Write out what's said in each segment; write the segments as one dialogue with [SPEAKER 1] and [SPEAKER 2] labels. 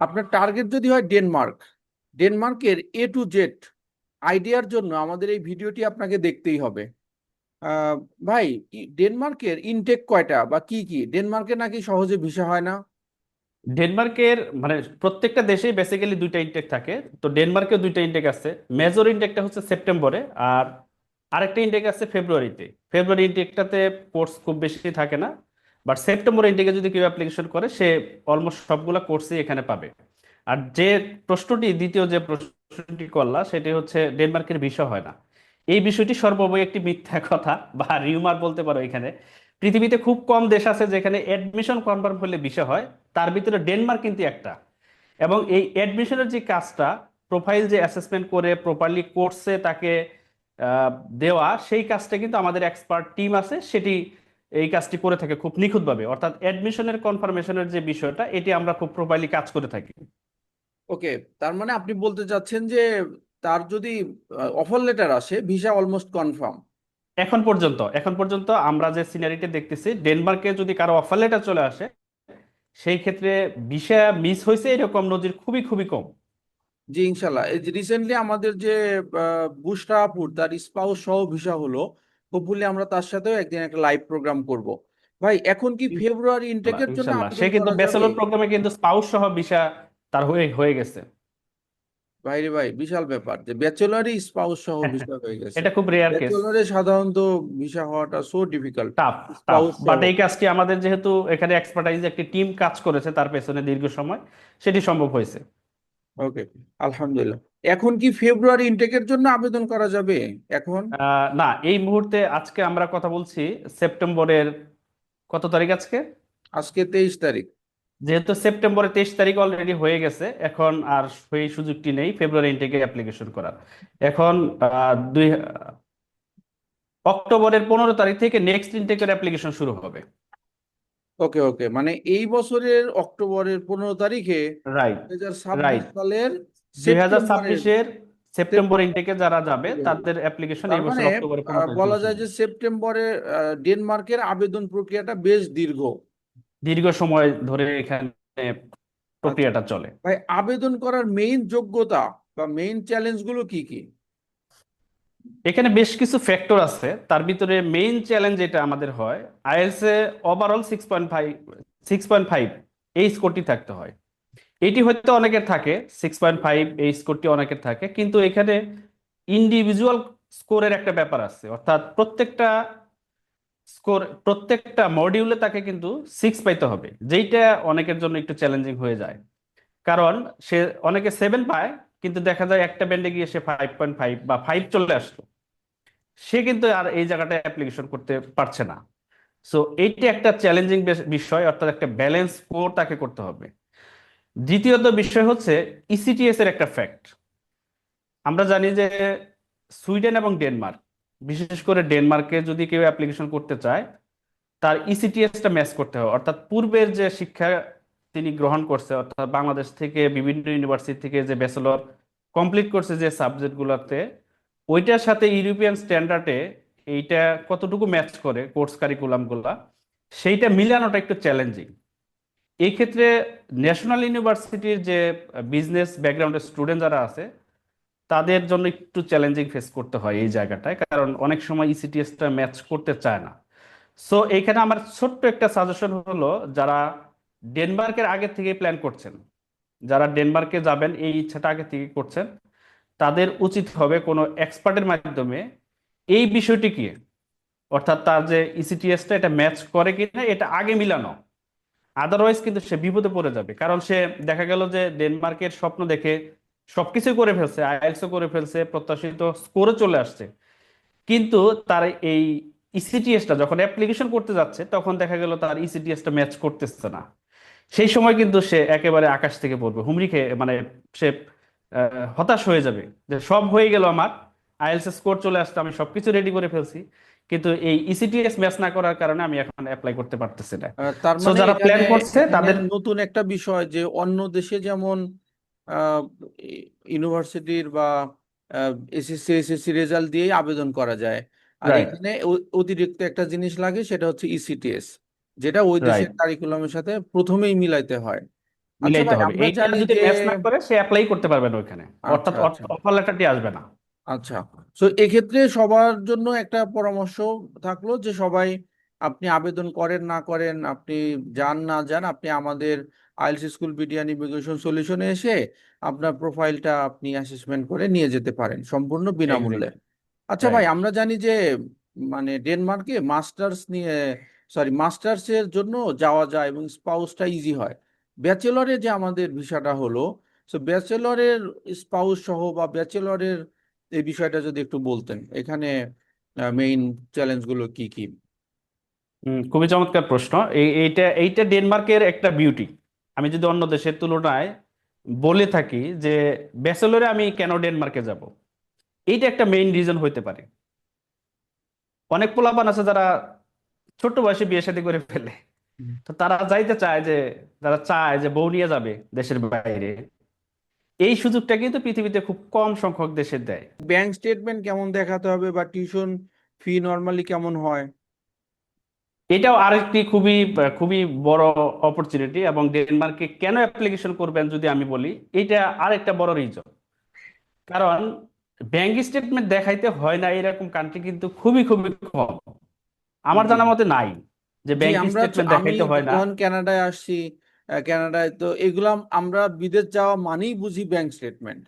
[SPEAKER 1] আপনার টার্গেট যদি হয় ডেনমার্ক ডেনমার্কের এ টু জেড আইডিয়ার জন্য আমাদের এই ভিডিওটি আপনাকে দেখতেই হবে। ভাই ডেনমার্কের ইনটেক কয়টা বা কি কি? ডেনমার্কে নাকি সহজে ভিসা হয় না?
[SPEAKER 2] ডেনমার্কের মানে প্রত্যেকটা দেশেই বেসিক্যালি দুইটা ইনটেক থাকে। তো ডেনমার্কে দুইটা ইনটেক আছে। মেজর ইনটেকটা হচ্ছে সেপ্টেম্বরে আর আরেকটা ইনটেক আছে ফেব্রুয়ারিতে ফেব্রুয়ারি ইনটেকটাতে কোর্স খুব বেশি থাকে না। বাট সেপ্টেম্বর ইনটেকে যদি কেউ অ্যাপ্লিকেশন করে, সে অলমোস্ট সবগুলা কোর্সই এখানে পাবে। আর যে প্রশ্নটি, দ্বিতীয় যে প্রশ্নটি করলা, সেটি হচ্ছে ডেনমার্কের বিষয় হয় না। এই বিষয়টি সর্বোপরি একটি মিথ্যা কথা বা রিউমার বলতে পারো এখানে। পৃথিবীতে খুব কম দেশ আছে যেখানে অ্যাডমিশন কনফার্ম হলে বিষয় হয়, তার ভিতরে ডেনমার্ক কিন্তু একটা। এবং এই অ্যাডমিশনের যে কাজটা প্রোফাইল যে অ্যাসেসমেন্ট করে প্রপারলি কোর্সে তাকে দেওয়া, সেই কাজটা কিন্তু আমাদের এক্সপার্ট টিম আছে, সেটি এই কাজটি করে থাকে খুব নিখুঁতভাবে। অর্থাৎ অ্যাডমিশনের কনফার্মেশনের যে বিষয়টা এটি আমরা খুব প্রপারলি কাজ করে থাকি।
[SPEAKER 1] ওকে তার মানে আপনি বলতে চাচ্ছেন যে তার যদি অফার লেটার আসে ভিসা অলমোস্ট কনফার্ম
[SPEAKER 2] এখন পর্যন্ত এখন পর্যন্ত আমরা যে সিনারিটি দেখতেছি ডেনমার্কে যদি কারও অফার লেটার চলে আসে সেই ক্ষেত্রে ভিসা মিস হয়েছে এরকম নজির খুবই খুবই কম।
[SPEAKER 1] জি ইনশাল্লাহ। এই যে রিসেন্টলি আমাদের যে আপুর তার স্পাউস সহ ভিসা হলো হোপফুলি আমরা তার সাথেও একদিন একটা লাইভ প্রোগ্রাম করব। ভাই এখন কি ফেব্রুয়ারি ইনটেকের জন্য
[SPEAKER 2] সে কিন্তু ব্যাচেলর প্রোগ্রামে কিন্তু স্পাউস সহ ভিসা তার হয়ে হয়ে গেছে।
[SPEAKER 1] ভাইরে ভাই বিশাল ব্যাপার যে ব্যাচেলরই স্পাউস সহ ভিসা হয়ে গেছে।
[SPEAKER 2] এটা খুব রেয়ার কেস
[SPEAKER 1] ব্যাচেলরে সাধারণত ভিসা হওয়াটা সো ডিফিকাল্ট
[SPEAKER 2] টাফ বাট এই কাজটি আমাদের যেহেতু এখানে এক্সপার্টাইজ একটি টিম কাজ করেছে তার পেছনে দীর্ঘ সময় সেটি সম্ভব হয়েছে।
[SPEAKER 1] ওকে আলহামদুলিল্লাহ এখন কি ফেব্রুয়ারি ইনটেকের জন্য আবেদন করা যাবে? এখন?
[SPEAKER 2] না এই মুহূর্তে আজকে আমরা কথা বলছি সেপ্টেম্বরের কত তারিখ আজকে?
[SPEAKER 1] আজকে তেইশ তারিখ।
[SPEAKER 2] যেহেতু সেপ্টেম্বরের তেইশ তারিখ অলরেডি হয়ে গেছে এখন আর সেই সুযোগটি নেই ফেব্রুয়ারি ইনটেকে অ্যাপ্লিকেশন করার। এখন দুই অক্টোবরের পনেরো তারিখ থেকে নেক্সট ইনটেকের অ্যাপ্লিকেশন শুরু হবে।
[SPEAKER 1] ওকে ওকে মানে এই বছরের অক্টোবরের পনেরো তারিখে
[SPEAKER 2] রাইট
[SPEAKER 1] দুই হাজার ছাব্বিশ
[SPEAKER 2] রাইট
[SPEAKER 1] সালের
[SPEAKER 2] দুই হাজার
[SPEAKER 1] সেপ্টেম্বরের
[SPEAKER 2] ছাব্বিশের সেপ্টেম্বর ইনটেকে যারা যাবে তাদের অ্যাপ্লিকেশন
[SPEAKER 1] তার
[SPEAKER 2] এই বছর
[SPEAKER 1] মানে আহ, বলা যায় যে সেপ্টেম্বরে আহ, ডেনমার্কের আবেদন প্রক্রিয়াটা বেশ দীর্ঘ।
[SPEAKER 2] দীর্ঘ সময় ধরে এখানে প্রক্রিয়াটা চলে।
[SPEAKER 1] ভাই আবেদন করার মেইন যোগ্যতা বা মেইন চ্যালেঞ্জগুলো কি কি?
[SPEAKER 2] এখানে বেশ কিছু ফ্যাক্টর আছে। তার ভিতরে মেইন চ্যালেঞ্জ যেটা আমাদের হয় আইএলটিএস এ overall six point five six point five এই স্কোরটি থাকতে হয়। এটি হয়তো অনেকের থাকে সিক্স পয়েন্ট ফাইভ এই স্কোরটি অনেকের থাকে, কিন্তু এখানে ইন্ডিভিজুয়াল স্কোরের একটা ব্যাপার আছে। অর্থাৎ প্রত্যেকটা স্কোর প্রত্যেকটা মডিউলে তাকে কিন্তু সিক্স পাইতে হবে। যেইটা অনেকের জন্য একটু চ্যালেঞ্জিং হয়ে যায়। কারণ সে, অনেকে সেভেন পায় কিন্তু দেখা যায় একটা ব্যান্ডে গিয়ে সে ফাইভ পয়েন্ট ফাইভ বা ফাইভ চলে আসলো। সে কিন্তু আর এই জায়গাটা অ্যাপ্লিকেশন করতে পারছে না। সো এইটা একটা চ্যালেঞ্জিং বিষয়, অর্থাৎ একটা ব্যালেন্স স্কোর তাকে করতে হবে। দ্বিতীয়ত বিষয় হচ্ছে ইসিটিএস এর একটা ফ্যাক্ট আমরা জানি যে সুইডেন এবং ডেনমার্ক, বিশেষ করে ডেনমার্কে যদি কেউ অ্যাপ্লিকেশন করতে চায়, তার ইসিটিএসটা ম্যাচ করতে হবে। অর্থাৎ পূর্বের যে শিক্ষা তিনি গ্রহণ করছে, অর্থাৎ বাংলাদেশ থেকে বিভিন্ন ইউনিভার্সিটি থেকে যে ব্যাচেলর কমপ্লিট করছে যে সাবজেক্টগুলোতে ওইটার সাথে ইউরোপিয়ান স্ট্যান্ডার্ডে এইটা কতটুকু ম্যাচ করে কোর্স কারিকুলামগুলা সেইটা মিলানোটা একটু চ্যালেঞ্জিং এই ক্ষেত্রে ন্যাশনাল ইউনিভার্সিটির যে বিজনেস ব্যাকগ্রাউন্ডের স্টুডেন্ট যারা আছে, তাদের জন্য একটু চ্যালেঞ্জিং ফেস করতে হয় এই জায়গাটায়, কারণ অনেক সময় ইসিটিএসটা ম্যাচ করতে চায় না। সো এইখানে আমার ছোট্ট একটা সাজেশন হলো, যারা ডেনমার্কের আগে থেকে প্ল্যান করছেন। যারা ডেনমার্কে যাবেন, এই ইচ্ছাটা আগে থেকে করছেন। তাদের উচিত হবে কোনো এক্সপার্টের মাধ্যমে এই বিষয়টিকে অর্থাৎ তার যে ইসিটিএসটা এটা ম্যাচ করে কিনা, এটা আগে মিলানো। আদারওয়াইজ কিন্তু সে বিপদে পড়ে যাবে। কারণ সে দেখা গেল যে ডেনমার্কের স্বপ্ন দেখে সবকিছু করে ফেলছে আইএলটিএসও করে ফেলছে, প্রত্যাশিত স্কোরে চলে আসছে। কিন্তু তার এই ইসিটিএসটা যখন অ্যাপ্লিকেশন করতে যাচ্ছে, তখন দেখা গেল তার ইসিটিএসটা ম্যাচ করতেছে না। সেই সময় কিন্তু সে একেবারে আকাশ থেকে পড়বে। হুমড়ি খেয়ে মানে সে হতাশ হয়ে যাবে যে সব হয়ে গেল আমার আইএলটিএস স্কোর চলে আসছে আমি সবকিছু রেডি করে ফেলছি। কিন্তু এই ইসিটিএস ম্যাচ না করার কারণে আমি এখন অ্যাপ্লাই করতে পারতেছি না।
[SPEAKER 1] তার মানে
[SPEAKER 2] যারা প্ল্যান করছে তাদের
[SPEAKER 1] নতুন একটা বিষয় যে অন্য দেশে যেমন ইউনিভার্সিটির বা এসএসসি এসএসসি রেজাল্ট দিয়েই আবেদন করা যায়। আর এখানে অতিরিক্ত একটা জিনিস লাগে সেটা হচ্ছে ইসিটিএস যেটা ওই দেশের কারিকুলামের সাথে প্রথমেই মিলাইতে হয়। আচ্ছা
[SPEAKER 2] মিলাইতে
[SPEAKER 1] ভাই
[SPEAKER 2] হবে।
[SPEAKER 1] আমরা
[SPEAKER 2] এইটা
[SPEAKER 1] জানি
[SPEAKER 2] যদি
[SPEAKER 1] যে
[SPEAKER 2] ম্যাচ না করে সে অ্যাপ্লাই করতে পারবে না ওইখানে। অর্থাৎ
[SPEAKER 1] আচ্ছা। আচ্ছা
[SPEAKER 2] অফার লেটারটি আসবে না।
[SPEAKER 1] আচ্ছা। তো এক্ষেত্রে সবার জন্য একটা পরামর্শ থাকল যে সবাই আপনি আবেদন করেন না করেন আপনি যান না যান আপনি আমাদের আইএলস স্কুল বিডিয়ান ইমিগ্রেশন সলিউশনে এসে আপনার প্রোফাইলটা আপনি অ্যাসেসমেন্ট করে নিয়ে যেতে পারেন সম্পূর্ণ বিনামূল্যে। আচ্ছা ভাই আমরা জানি যে মানে ডেনমার্কে মাস্টার্স নিয়ে সরি মাস্টার্স এর জন্য যাওয়া যায় এবং স্পাউসটা ইজি হয়। ব্যাচেলরে যে আমাদের ভিসাটা হলো সো ব্যাচেলরের স্পাউস সহ বা ব্যাচেলরের এই বিষয়টা যদি একটু বলতেন, এখানে মেইন চ্যালেঞ্জগুলো কি কি?
[SPEAKER 2] খুবই চমৎকার প্রশ্ন। এই, এইটা এইটা ডেনমার্কের একটা বিউটি আমি যদি অন্য দেশের তুলনায় বলে থাকি যে ব্যাচেলরে আমি কেন ডেনমার্কে যাব? এইটা একটা মেইন রিজন হইতে পারে। অনেক পোলাপান আছে যারা ছোট্ট বয়সে বিয়ে শাদী করে ফেলে। তো তারা যাইতে চায় যে তারা চায় যে বউ নিয়ে যাবে দেশের বাইরে। এই সুযোগটা কিন্তু পৃথিবীতে খুব কম সংখ্যক দেশে দেয়।
[SPEAKER 1] ব্যাংক স্টেটমেন্ট কেমন দেখাতে হবে বা টিউশন ফি নর্মালি কেমন হয়?
[SPEAKER 2] এটাও আরেকটি খুবই খুবই বড় অপরচুনিটি এবং ডেনমার্কে কেন অ্যাপ্লিকেশন করবেন যদি আমি বলি এটা আরেকটা বড় রিজন কারণ ব্যাংক স্টেটমেন্ট দেখাইতে হয় না এরকম কান্ট্রি কিন্তু খুবই খুবই কম। আমার জানা মতে নাই যে ব্যাংক
[SPEAKER 1] আমরা
[SPEAKER 2] স্টেটমেন্ট
[SPEAKER 1] আমি
[SPEAKER 2] দেখাইতে হয় না।
[SPEAKER 1] যখন কানাডায় আসছি কানাডায় তো এগুলা আমরা বিদেশ যাওয়া মানেই বুঝি ব্যাংক স্টেটমেন্ট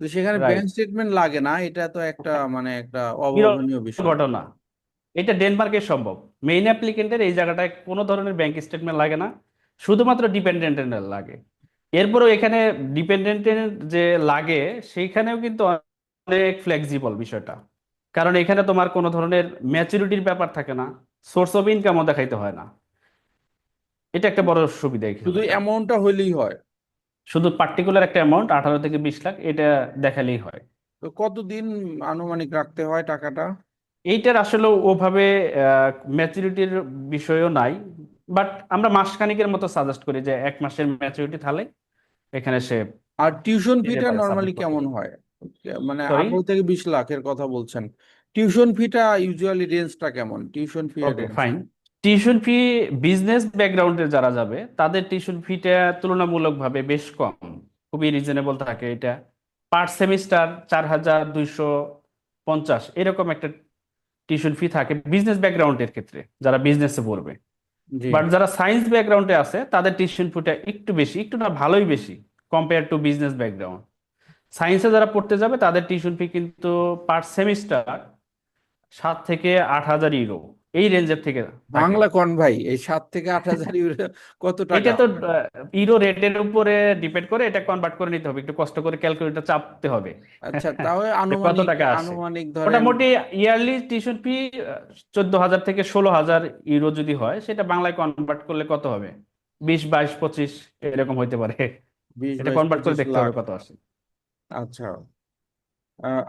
[SPEAKER 1] তো সেখানে ব্যাংক স্টেটমেন্ট লাগে না এটা তো একটা মানে একটা অভাবনীয় বিষয়।
[SPEAKER 2] ঘটনা। এটা ডেনমার্কে সম্ভব। মেইন অ্যাপ্লিকেন্টের এই জায়গাটায় কোনো ধরনের ব্যাংক স্টেটমেন্ট লাগে না শুধুমাত্র ডিপেন্ডেন্টের লাগে। এরপরও এখানে ডিপেন্ডেন্টের যে লাগে সেইখানেও কিন্তু অনেক ফ্লেক্সিবল বিষয়টা। কারণ এখানে তোমার কোনো ধরনের ম্যাচুরিটির ব্যাপার থাকে না সোর্স অফ ইনকামও দেখাইতে হয় না। এটা একটা বড় সুবিধা
[SPEAKER 1] শুধু অ্যামাউন্টটা হইলেই হয়।
[SPEAKER 2] শুধু পার্টিকুলার একটা অ্যামাউন্ট আঠারো থেকে বিশ লাখ এটা দেখালেই হয়।
[SPEAKER 1] তো কতদিন আনুমানিক রাখতে হয় টাকাটা?
[SPEAKER 2] এইটার আসলে ওভাবে ম্যাচুরিটির বিষয়ও নাই। বাট আমরা মাসখানিকের মতো সাজেস্ট করি যে এক মাসের ম্যাচুরিটি থাকলে এখানে সে
[SPEAKER 1] আর টিউশন ফিটা নর্মালি কেমন হয়? মানে
[SPEAKER 2] সরি
[SPEAKER 1] আঠারো থেকে বিশ লাখের কথা বলছেন। টিউশন ফিটা ইউজুয়ালি রেঞ্জটা কেমন? Tuition fee
[SPEAKER 2] okay
[SPEAKER 1] range
[SPEAKER 2] fine tuition fee business ব্যাকগ্রাউন্ডে যারা যাবে তাদের টিউশন ফিটা তুলনামূলকভাবে বেশ কম। খুবই রিজনেবল থাকে এটা। পার সেমিস্টার চার হাজার দুইশো পঞ্চাশ এরকম একটা টিউশন ফি থাকে বিজনেস ব্যাকগ্রাউন্ডের ক্ষেত্রে যারা বিজনেসে পড়বে।
[SPEAKER 1] জি।
[SPEAKER 2] বাট যারা সায়েন্স ব্যাকগ্রাউন্ডে আছে তাদের টিউশন ফিটা একটু বেশি একটু না ভালোই বেশি কম্পেয়ার টু বিজনেস ব্যাকগ্রাউন্ড সায়েন্সে যারা পড়তে যাবে তাদের টিউশন ফি কিন্তু পার সেমিস্টার সাত থেকে আট হাজার ইউরো এই রেঞ্জের থেকে
[SPEAKER 1] বাংলা কোন ভাই? এই সাত থেকে আট হাজার ইউরো কত
[SPEAKER 2] এটা তো ইউরো রেটের উপরে ডিপেন্ড করে এটা কনভার্ট করে নিতে হবে। একটু কষ্ট করে ক্যালকুলেটর চাপতে হবে।
[SPEAKER 1] আচ্ছা তাহলে
[SPEAKER 2] যে কত টাকা আসে
[SPEAKER 1] আনুমানিক ধরেন
[SPEAKER 2] মোটামুটি ইয়ারলি টিউশন ফি চোদ্দ হাজার থেকে ষোলো হাজার ইউরো যদি হয় সেটা বাংলায় কনভার্ট করলে কত হবে? বিশ বাইশ পঁচিশ এরকম হইতে পারে। এটা কনভার্ট করে দেখতে হবে কত আসে।
[SPEAKER 1] আচ্ছা।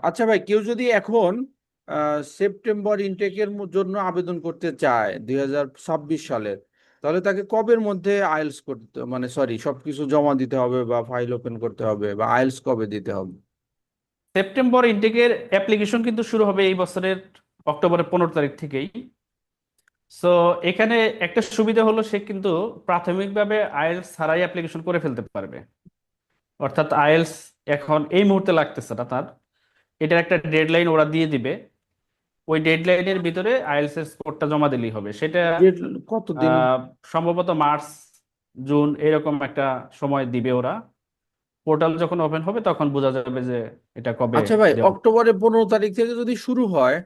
[SPEAKER 1] আচ্ছা ভাই, কেউ যদি এখন সেপ্টেম্বর ইনটেকের জন্য আবেদন করতে চায় দুই হাজার ছাব্বিশ সালের, তাহলে তাকে কবের মধ্যে আইএলস করতে মানে সরি সবকিছু জমা দিতে হবে বা ফাইল ওপেন করতে হবে বা আইএলস কবে দিতে হবে?
[SPEAKER 2] সেপ্টেম্বর ইনটেকের অ্যাপ্লিকেশন কিন্তু শুরু হবে এই বছরের অক্টোবরের পনেরো তারিখ থেকেই। সো এখানে একটা সুবিধা হলো সে কিন্তু প্রাথমিকভাবে আইএলস ছাড়াই অ্যাপ্লিকেশন করে ফেলতে পারবে। অর্থাৎ আইএলস এখন এই মুহূর্তে লাগতেছে না তার। এটার একটা ডেডলাইন ওরা দিয়ে দিবে। ওই ডেডলাইনের ভিতরে আইএলস এর স্কোরটা জমা দিলেই হবে। সেটা
[SPEAKER 1] কতদিন?
[SPEAKER 2] সম্ভবত মার্চ জুন এরকম একটা সময় দিবে ওরা। পোর্টাল যখন ওপেন হবে তখন বোঝা যাবে যে এটা কবে
[SPEAKER 1] আচ্ছা ভাই অক্টোবরের পনেরো তারিখ থেকে যদি শুরু হয়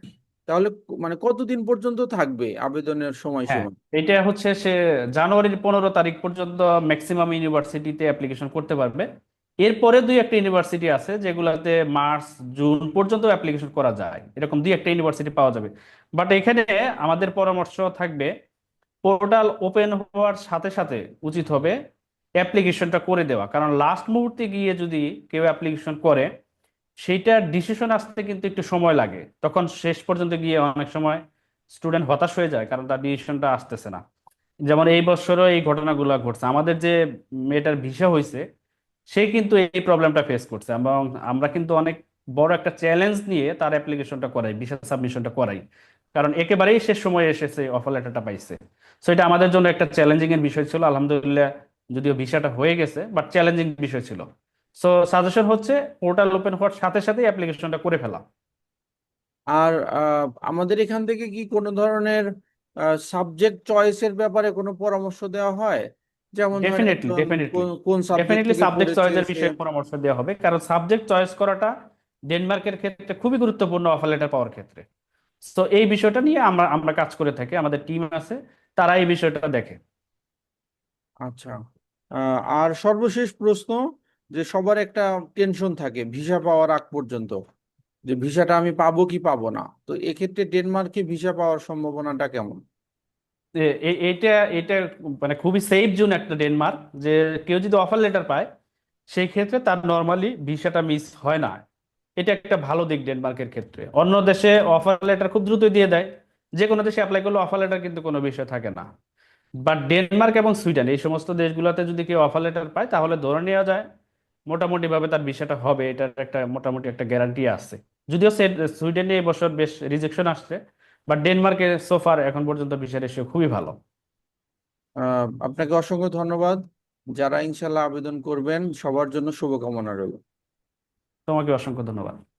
[SPEAKER 1] তাহলে মানে কতদিন পর্যন্ত থাকবে আবেদনের
[SPEAKER 2] হ্যাঁ
[SPEAKER 1] সময়সীমা
[SPEAKER 2] এটা হচ্ছে সে জানুয়ারির পনেরো তারিখ পর্যন্ত ম্যাক্সিমাম ইউনিভার্সিটিতে অ্যাপ্লিকেশন করতে পারবে। এরপরে দুই একটা ইউনিভার্সিটি আছে যেগুলাতে মার্চ জুন পর্যন্ত অ্যাপ্লিকেশন করা যায়। এরকম দুই একটা ইউনিভার্সিটি পাওয়া যাবে। বাট এখানে আমাদের পরামর্শ থাকবে পোর্টাল ওপেন হওয়ার সাথে সাথে উচিত হবে অ্যাপ্লিকেশনটা করে দেওয়া। কারণ লাস্ট মুহূর্তে গিয়ে যদি কেউ অ্যাপ্লিকেশন করে সেইটার ডিসিশন আসতে কিন্তু একটু সময় লাগে। তখন শেষ পর্যন্ত গিয়ে অনেক সময় স্টুডেন্ট হতাশ হয়ে যায়, কারণ তার ডিসিশনটা আসতেছে না। যেমন এই বছরও এই ঘটনাগুলো ঘটছে। আমাদের যে মেয়েটার ভিসা হয়েছে সে কিন্তু এই প্রবলেমটা ফেস করছে এবং আমরা কিন্তু অনেক বড় একটা চ্যালেঞ্জ নিয়ে তার অ্যাপ্লিকেশনটা করাই ভিসা সাবমিশনটা করাই। কারণ একেবারেই শেষ সময়ে এসেছে অফার লেটারটা পাইছে। সো এটা আমাদের জন্য একটা চ্যালেঞ্জিং এর বিষয় ছিল, আলহামদুলিল্লাহ যদিও ভিসাটা হয়ে গেছে বাট চ্যালেঞ্জিং বিষয় ছিল। সো সাজেশন হচ্ছে পোর্টাল ওপেন হওয়ার সাথে সাথে অ্যাপ্লিকেশনটা করে ফেলা।
[SPEAKER 1] আর আমাদের এখান থেকে কি কোনো ধরনের সাবজেক্ট চয়েসের ব্যাপারে কোনো পরামর্শ দেওয়া হয়? যেমন
[SPEAKER 2] ডেফিনেটলি ডেফিনেটলি
[SPEAKER 1] কোন
[SPEAKER 2] ডেফিনেটলি সাবজেক্ট চয়েসের বিষয়ে পরামর্শ দেওয়া হবে। কারণ সাবজেক্ট চয়েস করাটা ডেনমার্কের ক্ষেত্রে খুবই গুরুত্বপূর্ণ অফার লেটার পাওয়ার ক্ষেত্রে। তো এই বিষয়টা নিয়ে আমরা আমরা কাজ করে থাকি। আমাদের টিম আছে তারা এই বিষয়টা দেখে।
[SPEAKER 1] আচ্ছা। আর সর্বশেষ প্রশ্ন যে সবার একটা টেনশন থাকে ভিসা পাওয়ার আগ পর্যন্ত। যে ভিসাটা আমি পাবো কি পাবো না? তো এক্ষেত্রে ডেনমার্কে ভিসা পাওয়ার সম্ভাবনাটা কেমন?
[SPEAKER 2] এটা এটা মানে খুবই সেফ জোন একটা ডেনমার্ক যে কেউ যদি অফার লেটার পায়, সেই ক্ষেত্রে তার নর্মালি ভিসাটা মিস হয় না। এটা একটা ভালো দিক ডেনমার্কের ক্ষেত্রে। অন্য দেশে অফার লেটার খুব দ্রুত দিয়ে দেয়। যে কোনো দেশে অ্যাপ্লাই করলে অফার লেটার কিন্তু কোনো বিষয় থাকে না। বাট ডেনমার্ক এবং সুইডেন এই সমস্ত দেশগুলোতে যদি কেউ অফার লেটার পায়, তাহলে ধরে নেওয়া যায় মোটামুটি ভাবে তার ভিসাটা হবে, এটার একটা মোটামুটি একটা গ্যারান্টি আছে। যদিও সুইডেনে এই বছর বেশ রিজেকশন আসছে বাট ডেনমার্কের সোফার এখন পর্যন্ত ভিসা রেশিও খুবই ভালো।
[SPEAKER 1] আহ, আপনাকে অসংখ্য ধন্যবাদ। যারা ইনশাল্লাহ আবেদন করবেন সবার জন্য শুভকামনা রইল।
[SPEAKER 2] তোমাকে অসংখ্য ধন্যবাদ।